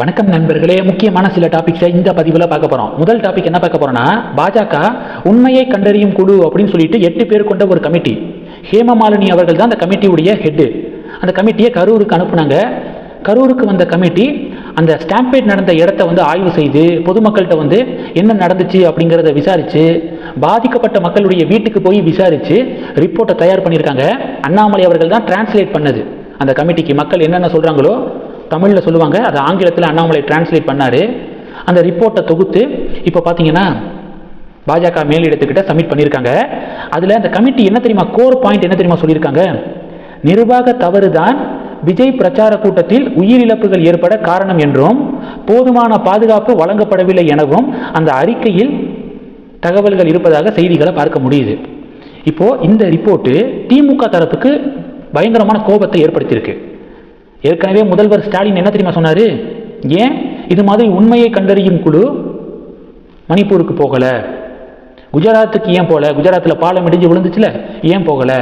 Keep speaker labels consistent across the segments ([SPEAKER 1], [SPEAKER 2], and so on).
[SPEAKER 1] வணக்கம் நண்பர்களே. முக்கியமான சில டாபிக்ஸை இந்த பதிவில் பார்க்க போகிறோம் முதல் டாபிக் என்ன பார்க்க போறோம்னா பாஜக உண்மையை கண்டறியும் குழு அப்படின்னு சொல்லிட்டு எட்டு பேர் கொண்ட ஒரு கமிட்டி ஹேமமாலினி அவர்கள் தான் அந்த கமிட்டியுடைய ஹெட்டு அந்த கமிட்டியை கரூருக்கு அனுப்புனாங்க. கரூருக்கு வந்த கமிட்டி அந்த ஸ்டாம்பேட் நடந்த இடத்த வந்து ஆய்வு செய்து பொதுமக்கள்கிட்ட வந்து என்ன நடந்துச்சு அப்படிங்கிறத விசாரித்து பாதிக்கப்பட்ட மக்களுடைய வீட்டுக்கு போய் விசாரித்து ரிப்போர்ட்டை தயார் பண்ணியிருக்காங்க. அண்ணாமலை அவர்கள் தான் டிரான்ஸ்லேட் பண்ணது. அந்த கமிட்டிக்கு மக்கள் என்னென்ன சொல்கிறாங்களோ தமிழில் சொல்லுவாங்க. அது ஆங்கிலத்தில் அண்ணாமலை டிரான்ஸ்லேட் பண்ணார். அந்த ரிப்போர்ட்டை தொகுத்து இப்போ பார்த்தீங்கன்னா பாஜக மேலிடத்துக்கிட்ட சப்மிட் பண்ணியிருக்காங்க அதில் அந்த கமிட்டி என்ன தெரியுமா? கோர் பாயிண்ட் என்ன தெரியுமா சொல்லியிருக்காங்க? நிர்வாக தவறு தான் விஜய் பிரச்சார கூட்டத்தில் உயிரிழப்புகள் ஏற்பட காரணம் என்றும் போதுமான பாதுகாப்பு வழங்கப்படவில்லை எனவும் அந்த அறிக்கையில் தகவல்கள் இருப்பதாக செய்திகளை பார்க்க முடியுது. இப்போது இந்த ரிப்போர்ட்டு திமுக தரப்புக்கு பயங்கரமான கோபத்தை ஏற்படுத்தியிருக்கு. ஏற்கனவே முதல்வர் ஸ்டாலின் என்ன தெரியுமா சொன்னாரு? ஏன்? இது மாதிரி உண்மையை கண்டறியும் குழு மணிப்பூருக்கு போகல. குஜராத்துக்கு ஏன் போகல குஜராத்தில் பாலம் இடிஞ்சு விழுந்துச்சுல ஏன் போகல?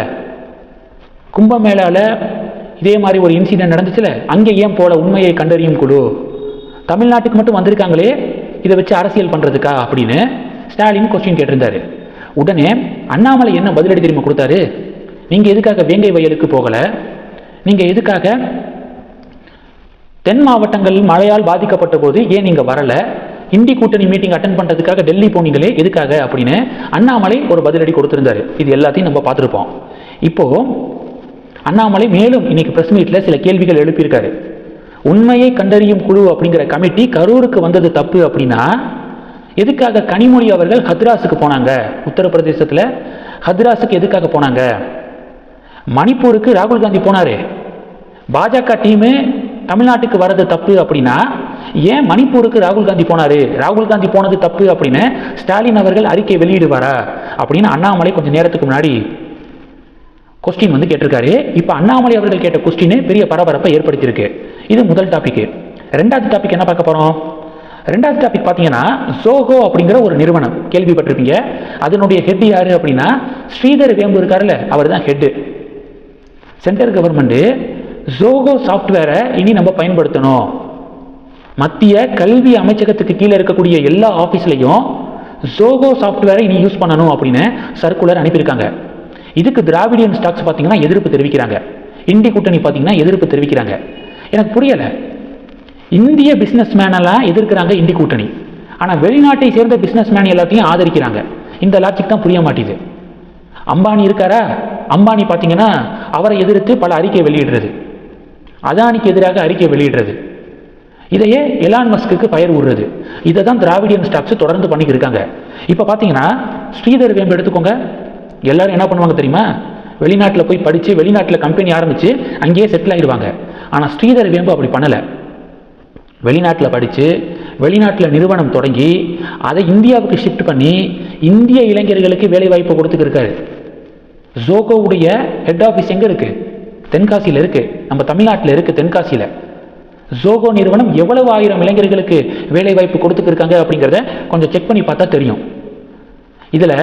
[SPEAKER 1] கும்பமேளாவில் இதே மாதிரி ஒரு இன்சிடென்ட் நடந்துச்சுல அங்கே ஏன் போல உண்மையை கண்டறியும் குழு? தமிழ்நாட்டுக்கு மட்டும் வந்திருக்காங்களே இதை வச்சு அரசியல் பண்ணுறதுக்கா அப்படின்னு ஸ்டாலின் கொஸ்டின் கேட்டிருந்தாரு. உடனே அண்ணாமலை என்ன பதிலடி தெரியுமா கொடுத்தாரு? நீங்கள் எதுக்காக வேங்கை வயலுக்கு போகலை? நீங்கள் எதுக்காக தென் மாவட்டங்கள் மழையால் பாதிக்கப்பட்ட போது ஏன் நீங்கள் வரல? இந்தி கூட்டணி மீட்டிங் அட்டன் பண்ணுறதுக்காக டெல்லி போனீங்களே எதுக்காக அப்படின்னு அண்ணாமலை ஒரு பதிலடி கொடுத்துருந்தாரு. இது எல்லாத்தையும் நம்ம பார்த்துருப்போம். இப்போது அண்ணாமலை மேலும் இன்னைக்கு ப்ரெஸ் மீட்டில் சில கேள்விகள் எழுப்பியிருக்காரு. உண்மையை கண்டறியும் குழு அப்படிங்கிற கமிட்டி கரூருக்கு வந்தது தப்பு அப்படின்னா எதுக்காக கனிமொழி அவர்கள் ஹத்ராஸுக்கு போனாங்க? உத்தரப்பிரதேசத்தில் ஹத்ராஸுக்கு எதுக்காக போனாங்க? மணிப்பூருக்கு ராகுல் காந்தி போனாரு. பாஜக டீமு தமிழ்நாட்டுக்கு வர்றது தப்பு அப்படின்னா ஏன் மணிப்பூருக்கு ராகுல் காந்தி போனார்? ராகுல் காந்தி போனது தப்பு அப்படின்னு ஸ்டாலின் அவர்கள் அறிக்கை வெளியிடுவாரா? அப்படின்னு அண்ணாமலை கொஞ்சம் நேரத்துக்கு முன்னாடி கொஸ்டின் வந்து கேட்டிருக்காரு. இப்போ அண்ணாமலை அவர்கள் கேட்ட கொஸ்டின் பெரிய பரபரப்பை ஏற்படுத்தியிருக்கு. இது முதல் டாபிக் ரெண்டாவது டாபிக் என்ன பார்க்க போகிறோம் ரெண்டாவது டாபிக் பார்த்தீங்கன்னா சோகோ அப்படிங்கிற ஒரு நிறுவனம். கேள்விப்பட்டிருப்பீங்க. அதனுடைய ஹெட் யாரு அப்படின்னா ஸ்ரீதர் வேம்பு இருக்காருல்ல அவர் தான் ஹெட்டு சென்ட்ரல் கவர்மெண்ட்டு ஜோகோ சாஃப்ட்வேரை இனி நம்ம பயன்படுத்தணும். மத்திய கல்வி அமைச்சகத்துக்கு கீழே இருக்கக்கூடிய எல்லா ஆஃபீஸ்லையும் ஜோகோ சாஃப்ட்வேரை இனி யூஸ் பண்ணணும் அப்படின்னு சர்க்குலர் அனுப்பியிருக்காங்க. இதுக்கு திராவிடியன் ஸ்டாக்ஸ் பார்த்தீங்கன்னா எதிர்ப்பு தெரிவிக்கிறாங்க. இந்தி கூட்டணி பார்த்தீங்கன்னா எதிர்ப்பு தெரிவிக்கிறாங்க. எனக்கு புரியலை. இந்திய பிஸ்னஸ் மேனெல்லாம் எதிர்க்கிறாங்க இந்தி கூட்டணி. ஆனால் வெளிநாட்டை சேர்ந்த பிஸ்னஸ் மேன் எல்லாத்தையும் ஆதரிக்கிறாங்க. இந்த லாஜிக் தான் புரிய மாட்டேது அம்பானி இருக்காரா? அம்பானி பார்த்தீங்கன்னா அவரை எதிர்த்து பல அறிக்கை வெளியிடுறது. அதானிக்கு எதிராக அறிக்கை வெளியிடுறது. இதையே எலான் மஸ்க்கு பயர் விடுறது இதை தான் திராவிடியன் ஸ்டாக்ஸ் தொடர்ந்து பண்ணிக்கிட்டு இருக்காங்க. இப்போ பார்த்தீங்கன்னா ஸ்ரீதர் வேம்பு எடுத்துக்கோங்க. எல்லாரும் என்ன பண்ணுவாங்க தெரியுமா? வெளிநாட்டில் போய் படித்து வெளிநாட்டில் கம்பெனி ஆரம்பித்து அங்கேயே செட்டில் ஆயிடுவாங்க. ஆனால் ஸ்ரீதர் வேம்பு அப்படி பண்ணலை. வெளிநாட்டில் படித்து வெளிநாட்டில் நிறுவனம் தொடங்கி அதை இந்தியாவுக்கு ஷிஃப்ட் பண்ணி இந்திய இளைஞர்களுக்கு வேலைவாய்ப்பு கொடுத்துக்கிருக்காரு ஜோகோவுடைய ஹெட் ஆஃபீஸ் எங்கே இருக்குது தென்காசியில் இருக்குது நம்ம தமிழ்நாட்டில் இருக்குது தென்காசியில். ஜோகோ நிறுவனம் எவ்வளவு ஆயிரம் இளைஞர்களுக்கு வேலை வாய்ப்பு கொடுத்துருக்காங்க அப்படிங்கிறத கொஞ்சம் செக் பண்ணி பார்த்தா தெரியும். இதில்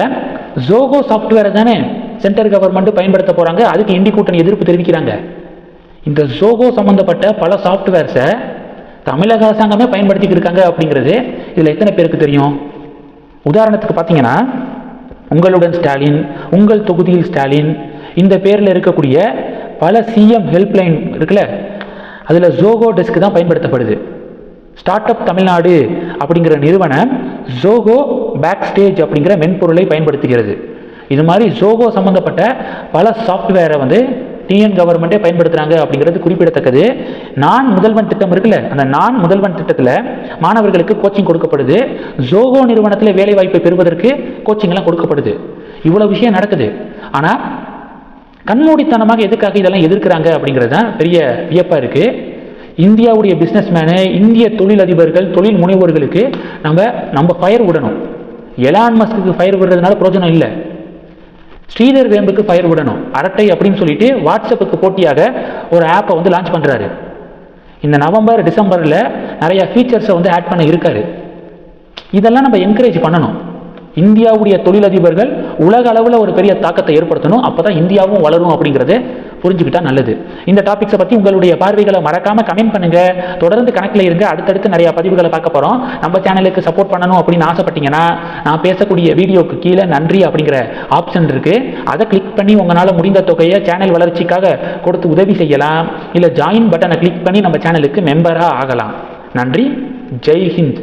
[SPEAKER 1] ஜோகோ சாஃப்ட்வேரை தானே சென்ட்ரல் கவர்மெண்ட் பயன்படுத்த போகிறாங்க அதுக்கு இந்தி கூட்டணி எதிர்ப்பு தெரிவிக்கிறாங்க. இந்த ஜோகோ சம்மந்தப்பட்ட பல சாஃப்ட்வேர்ஸை தமிழக அரசாங்கமே பயன்படுத்திக்கிட்டு இருக்காங்க அப்படிங்கிறது இதில் எத்தனை பேருக்கு தெரியும்? உதாரணத்துக்கு பார்த்தீங்கன்னா உங்களுடன் ஸ்டாலின் உங்கள் தொகுதியில் ஸ்டாலின் இந்த பேரில் இருக்கக்கூடிய பல சிஎம் ஹெல்ப்லைன் இருக்குல்ல அதில் ஜோகோ டெஸ்க் தான் பயன்படுத்தப்படுது. ஸ்டார்ட் அப் தமிழ்நாடு அப்படிங்கிற நிறுவனம் ஜோகோ பேக் ஸ்டேஜ் அப்படிங்கிற மென்பொருளை பயன்படுத்துகிறது. இது மாதிரி ஜோகோ சம்மந்தப்பட்ட பல சாஃப்ட்வேரை வந்து டிஎன் கவர்மெண்ட்டே பயன்படுத்துகிறாங்க அப்படிங்கிறது குறிப்பிடத்தக்கது. நான் முதல்வன் திட்டம் இருக்குல்ல அந்த நான் முதல்வன் திட்டத்தில் மாணவர்களுக்கு கோச்சிங் கொடுக்கப்படுது. ஜோகோ நிறுவனத்தில் வேலைவாய்ப்பை பெறுவதற்கு கோச்சிங்லாம் கொடுக்கப்படுது. இவ்வளோ விஷயம் நடக்குது. ஆனால் கண்மூடித்தனமாக எதுக்காக இதெல்லாம் எதிர்க்கிறாங்க அப்படிங்கிறது தான் பெரிய வியப்பாக இருக்குது இந்தியாவுடைய பிஸ்னஸ்மேனு இந்திய தொழிலதிபர்கள் தொழில் முனைவோர்களுக்கு நம்ம நம்ம ஃபயர் விடணும். எலான் மஸ்க்கு ஃபயர் விடுறதுனால பிரயோஜனம் இல்லை. ஸ்ரீதர் வேம்புக்கு ஃபயர் விடணும். அரட்டை அப்படின்னு சொல்லிட்டு வாட்ஸ்அப்புக்கு போட்டியாக ஒரு ஆப்பை வந்து லான்ச் பண்ணுறாரு இந்த நவம்பர் டிசம்பரில் நிறைய ஃபீச்சர்ஸை வந்து ஆட் பண்ண இருக்காரு. இதெல்லாம் நம்ம என்கரேஜ் பண்ணணும். இந்தியாவுடைய தொழிலதிபர்கள் உலக அளவில் ஒரு பெரிய தாக்கத்தை ஏற்படுத்தணும். அப்போ தான் இந்தியாவும் வளரும் அப்படிங்கிறது புரிஞ்சுக்கிட்டா நல்லது. இந்த டாபிக்ஸை பற்றி உங்களுடைய பார்வைகளை மறக்காமல் கமெண்ட் பண்ணுங்கள் தொடர்ந்து கணக்கில் இருங்க. அடுத்தடுத்து நிறையா பதிவுகளை பார்க்க போகிறோம் நம்ம சேனலுக்கு சப்போர்ட் பண்ணணும் அப்படின்னு ஆசைப்பட்டீங்கன்னா நான் பேசக்கூடிய வீடியோக்கு கீழே நன்றி அப்படிங்கிற ஆப்ஷன் இருக்குது அதை கிளிக் பண்ணி உங்களால் முடிந்த தொகையை சேனல் வளர்ச்சிக்காக கொடுத்து உதவி செய்யலாம். இல்லை ஜாயின் பட்டனை கிளிக் பண்ணி நம்ம சேனலுக்கு மெம்பராக ஆகலாம். நன்றி. ஜெய் ஹிந்த்.